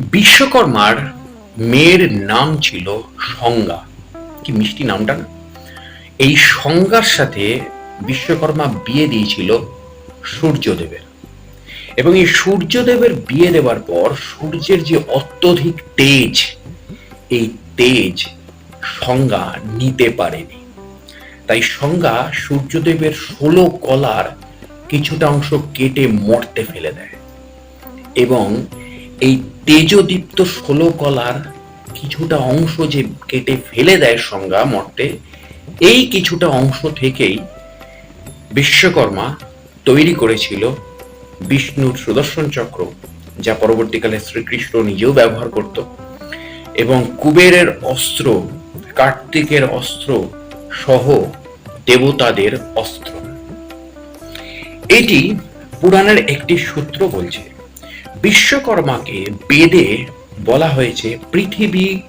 বিশ্বকর্মার মেয়ের নাম ছিল সংজ্ঞা। কি মিষ্টি নামটা না? এই সংজ্ঞার সাথে বিশ্বকর্মা বিয়ে দিয়েছিল সূর্যদেবের। এবং এই সূর্যদেবের বিয়ে দেওয়ার পর সূর্যের যে অত্যধিক তেজ, এই তেজ সংজ্ঞা নিতে পারেনি। তাই সংজ্ঞা সূর্যদেবের ষোলো কলার কিছুটা অংশ কেটে মর্তে ফেলে দেয়। এবং এই তেজদীপ্ত ষোলো কলার কিছুটা অংশ যে কেটে ফেলে দেয় সংজ্ঞা মর্তে, এই কিছুটা অংশ থেকেই বিশ্বকর্মা তৈরি করেছিল বিষ্ণুর সুদর্শন চক্র, যা পরবর্তীকালে শ্রীকৃষ্ণ নিজেও ব্যবহার করত। এবং কুবেরের অস্ত্র, কার্তিকের অস্ত্র সহ দেবতাদের অস্ত্র। এটি পুরাণের একটি সূত্র বলছে। বিশ্বকর্মাকে বেদে বলা হয়েছে পৃথিবী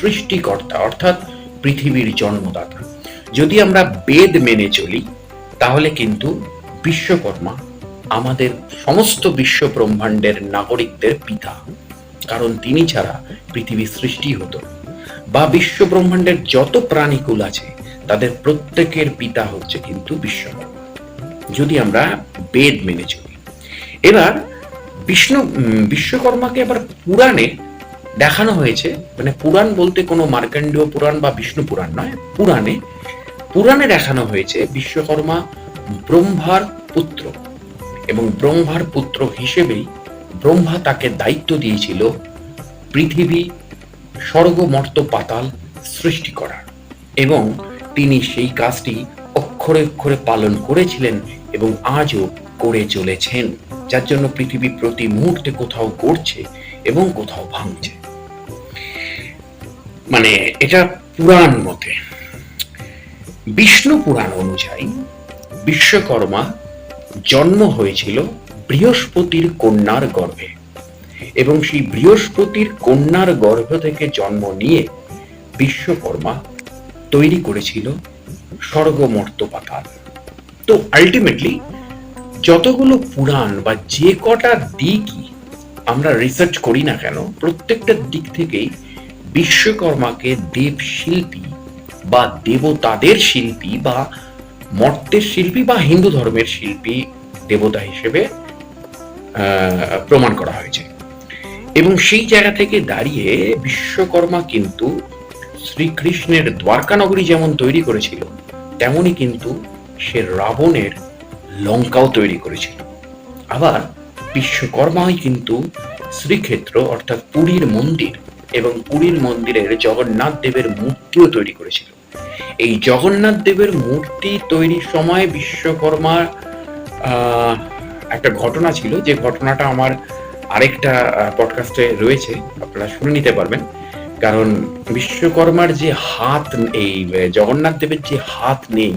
সৃষ্টিকর্তা, অর্থাৎ পৃথিবীর জন্মদাতা। যদি আমরা বেদ মেনে চলি, তাহলে কিন্তু বিশ্বকর্মা আমাদের সমস্ত বিশ্ব ব্রহ্মাণ্ডের নাগরিকদের পিতা, কারণ তিনি ছাড়া পৃথিবী সৃষ্টি হতো। বা বিশ্ব ব্রহ্মাণ্ডের যত প্রাণীকুল আছে, তাদের প্রত্যেকের পিতা হচ্ছে কিন্তু বিশ্বকর্মা। যদি আমরা বেদ মেনে চলি। এবার বিষ্ণু বিশ্বকর্মাকে আবার পুরাণে দেখানো হয়েছে। মানে পুরাণ বলতে কোনো মার্কণ্ডীয় পুরাণ বা বিষ্ণু পুরাণ নয়, পুরাণে পুরাণে দেখানো হয়েছে বিশ্বকর্মা ব্রহ্মার পুত্র। এবং ব্রহ্মার পুত্র হিসেবেই ব্রহ্মা তাকে দায়িত্ব দিয়েছিল পৃথিবী স্বর্গ মর্ত পাতাল সৃষ্টি করার। এবং তিনি সেই কাজটি অক্ষরে অক্ষরে পালন করেছিলেন এবং আজও করে চলেছেন। যার জন্য পৃথিবী প্রতি মুহূর্তে কোথাও গড়ছে এবং কোথাও ভাঙছে। মানে এটা পুরাণ মতে। বিষ্ণু পুরাণ অনুযায়ী বিশ্বকর্মা জন্ম হয়েছিল বৃহস্পতির কন্যার গর্ভে এবং সেই বৃহস্পতির কন্যার গর্ভ থেকে জন্ম নিয়ে বিশ্বকর্মা তৈরি করেছিল স্বর্গমর্ত পাতাল তো আলটিমেটলি যতগুলো পুরাণ বা যে কটা দিকই আমরা রিসার্চ করি না কেন, প্রত্যেকটা দিক থেকেই বিশ্বকর্মাকে দেব শিল্পী বা দেবতাদের শিল্পী বা মর্তের শিল্পী বা হিন্দু ধর্মের শিল্পী দেবতা হিসেবে প্রমাণ করা হয়েছে। এবং সেই জায়গা থেকে দাঁড়িয়ে বিশ্বকর্মা কিন্তু শ্রীকৃষ্ণের দ্বারকানগরী যেমন তৈরি করেছিল তেমনি কিন্তু সে রাবণের লঙ্কাও তৈরি করেছিল। আবার বিশ্বকর্মাই কিন্তু শ্রীক্ষেত্র, অর্থাৎ পুরীর মন্দির এবং পুরীর মন্দিরের জগন্নাথ দেবের মূর্তিও তৈরি করেছিল। এই জগন্নাথ দেবের মূর্তি তৈরির সময় বিশ্বকর্মার একটা ঘটনা ছিল। যে ঘটনাটা আমার আরেকটা পডকাস্টে রয়েছে, আপনারা শুনে নিতে পারবেন। কারণ বিশ্বকর্মার যে হাত, এই জগন্নাথ দেবের যে হাত নেই,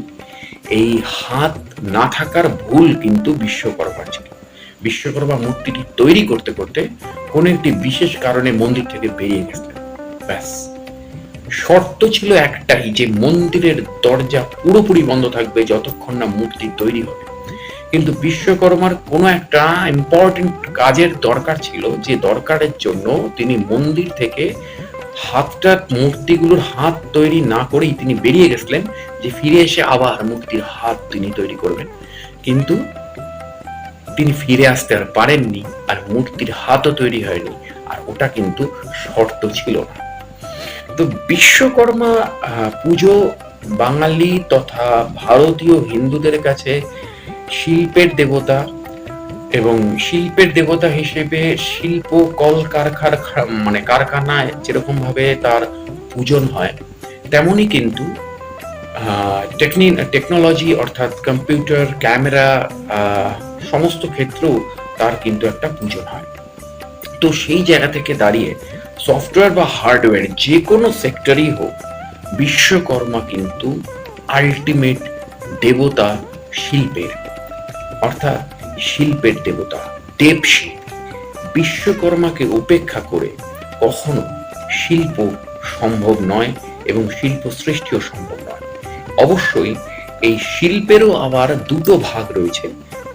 এই হাত না থাকার ভুল কিন্তু বিশ্বকর্মার ছিল। বিশ্বকর্মা মূর্তিটি তৈরি করতে করতে কোনো একটি বিশেষ কারণে মন্দির থেকে বেরিয়ে গেছিলেন ব্যাস। শর্ত ছিল একটাই যে মন্দিরের দরজা পুরোপুরি বন্ধ থাকবে যতক্ষণ না মূর্তি তৈরি হবে। কিন্তু বিশ্বকর্মার কোনো একটা ইম্পর্টেন্ট কাজের দরকার ছিল যে দরকারের জন্য তিনি মন্দির থেকে হাতটা, মূর্তিগুলোর হাত তৈরি না করেই তিনি বেরিয়ে গেছিলেন যে ফিরে এসে আবার মূর্তির হাত তিনি তৈরি করবেন। কিন্তু তিনি ফিরে আসতে আর পারেননি আর মূর্তির হাতও তৈরি হয়নি আর ওটা কিন্তু শর্ত ছিল না। তো বিশ্বকর্মা পুজো বাঙালি তথা ভারতীয় হিন্দুদের কাছে শিল্পের দেবতা এবং শিল্পের দেবতা হিসেবে শিল্প, কল কারখার মানে কারখানায় যেরকম ভাবে তার পূজন হয়, তেমনই কিন্তু টেকনোলজি অর্থাৎ কম্পিউটার ক্যামেরা সমস্ত ক্ষেত্রেও তার কিন্তু একটা পূজন হয়। তো সেই জায়গা থেকে দাঁড়িয়ে সফটওয়্যার বা হার্ডওয়্যার যে কোনো সেক্টরই হোক, বিশ্বকর্মা কিন্তু আলটিমেট দেবতা শিল্পের। অর্থাৎ শিল্পের দেবতা দেবশিল্পী বিশ্বকর্মাকে উপেক্ষা করে কখনো শিল্প সম্ভব নয় এবং শিল্প সৃষ্টিও সম্ভব নয়। অবশ্যই এই শিল্পেরও আবার দুটো ভাগ রয়েছে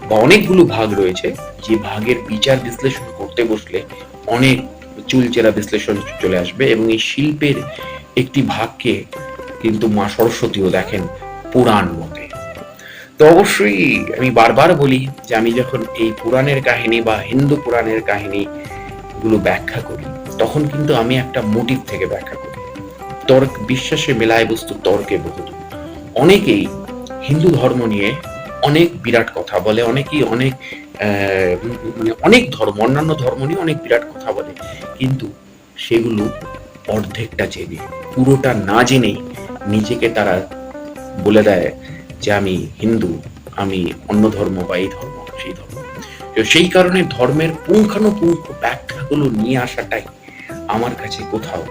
বা অনেকগুলো ভাগ রয়েছে। যে ভাগের বিচার বিশ্লেষণ করতে বসলে অনেক চুলচেরা বিশ্লেষণ চলে আসবে এবং এই শিল্পের একটি ভাগকে কিন্তু মা সরস্বতীও দেখেন পুরাণ মতে। তো অবশ্যই আমি বারবার বলি যে আমি যখন এই পুরাণের কাহিনী বা হিন্দু পুরাণের কাহিনী গুলো ব্যাখ্যা করি, তখন কিন্তু আমি একটা মোটিভ থেকে ব্যাখ্যা করি। তর্ক, বিশ্বাসে মেলায় বস্তু তর্কে বহুদূর অনেকেই হিন্দু ধর্ম নিয়ে অনেক বিরাট কথা বলে, অনেকেই অনেক মানে অনেক ধর্ম, অন্যান্য ধর্ম নিয়ে অনেক বিরাট কথা বলে, কিন্তু সেগুলো অর্ধেকটা জেনে, পুরোটা না জেনেই নিজেকে তারা বলে দেয় যে আমি হিন্দু, আমি অন্য ধর্ম বা এই ধর্ম, সেই ধর্ম। তো সেই কারণে ধর্মের পুঙ্খানুপুঙ্খ ব্যাখ্যাগুলো নিয়ে আসাটাই আমার কাছে কোথাও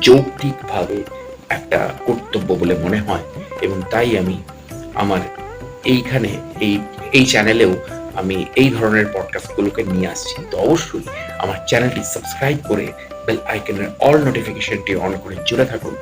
যৌক্তিকভাবে একটা কর্তব্য বলে মনে হয় এবং তাই আমি আমার এইখানে, এই এই চ্যানেলেও আমি এই ধরনের পডকাস্টগুলোকে নিয়ে আসছি। তো অবশ্যই আমার চ্যানেলটি সাবস্ক্রাইব করে বেল আইকনের অল নোটিফিকেশনটি অন করে জুড়ে থাকুন।